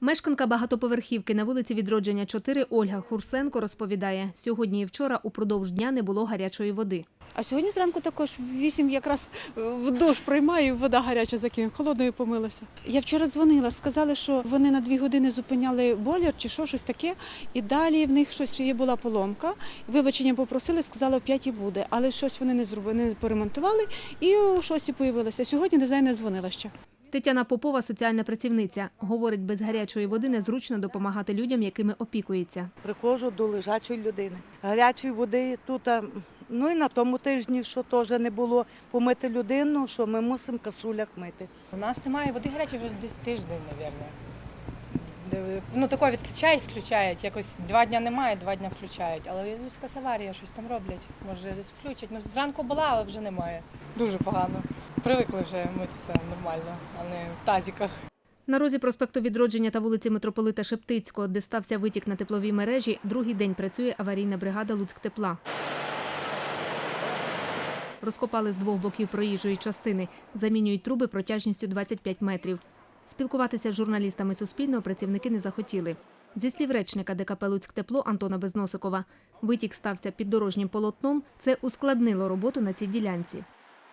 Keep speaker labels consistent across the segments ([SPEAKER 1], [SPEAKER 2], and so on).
[SPEAKER 1] Мешканка багатоповерхівки на вулиці Відродження 4 Ольга Хурсенко розповідає, сьогодні і вчора упродовж дня не було гарячої води.
[SPEAKER 2] А сьогодні зранку також в 8 якраз е, в душ приймаю, вода гаряча закинув, холодною помилася. Я вчора дзвонила, сказали, що вони на дві години зупиняли бойлер чи що, щось таке, і далі в них щось є була поломка. Вибачення попросили, сказали, о 5 буде, але щось вони не зробили, не поремонтували і о 6 появилися. Сьогодні не не дзвонила ще.
[SPEAKER 1] Тетяна Попова, соціальна працівниця, говорить, без гарячої води незручно допомагати людям, якими опікується.
[SPEAKER 3] Приходжу до лежачої людини. Гарячої води тут, ну і на тому тижні, що теж не було помити людину, що ми мусимо в каструлях мити.
[SPEAKER 4] У нас немає води гарячої вже десь тиждень, мабуть. Ну, такого відключають, включають. Якось два дня немає, два дня включають. Але якась аварія, щось там роблять. Може, десь включать. Ну, зранку була, але вже немає. Дуже погано. Привикли вже митися нормально, а не в тазіках.
[SPEAKER 1] На розі проспекту Відродження та вулиці Митрополита Шептицького, де стався витік на тепловій мережі, другий день працює аварійна бригада Луцьктепла. Розкопали з двох боків проїжджої частини, замінюють труби протяжністю 25 метрів. Спілкуватися з журналістами Суспільного працівники не захотіли. Зі слів речника ДКП «Луцьктепло» Антона Безносикова, витік стався під дорожнім полотном. Це ускладнило роботу на цій ділянці.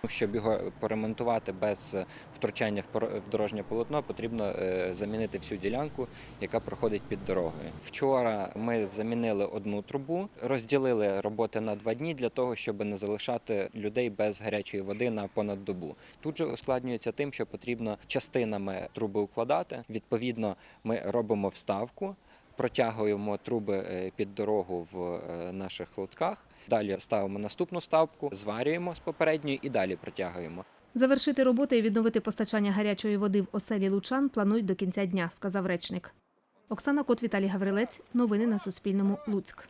[SPEAKER 5] Щоб його поремонтувати без втручання в дорожнє полотно, потрібно е, замінити всю ділянку, яка проходить під дорогою. Вчора ми замінили одну трубу, розділили роботи на два дні для того, щоб не залишати людей без гарячої води на понад добу. Тут же ускладнюється тим, що потрібно частинами труби укладати. Відповідно, ми робимо вставку. Протягуємо труби е, під дорогу в е, наших лотках. Далі ставимо наступну ставку, зварюємо з попередньої і далі протягуємо.
[SPEAKER 1] Завершити роботи і відновити постачання гарячої води в оселі Лучан планують до кінця дня, сказав речник. Оксана Кот, Віталій Гаврилець. Новини на Суспільному. Луцьк.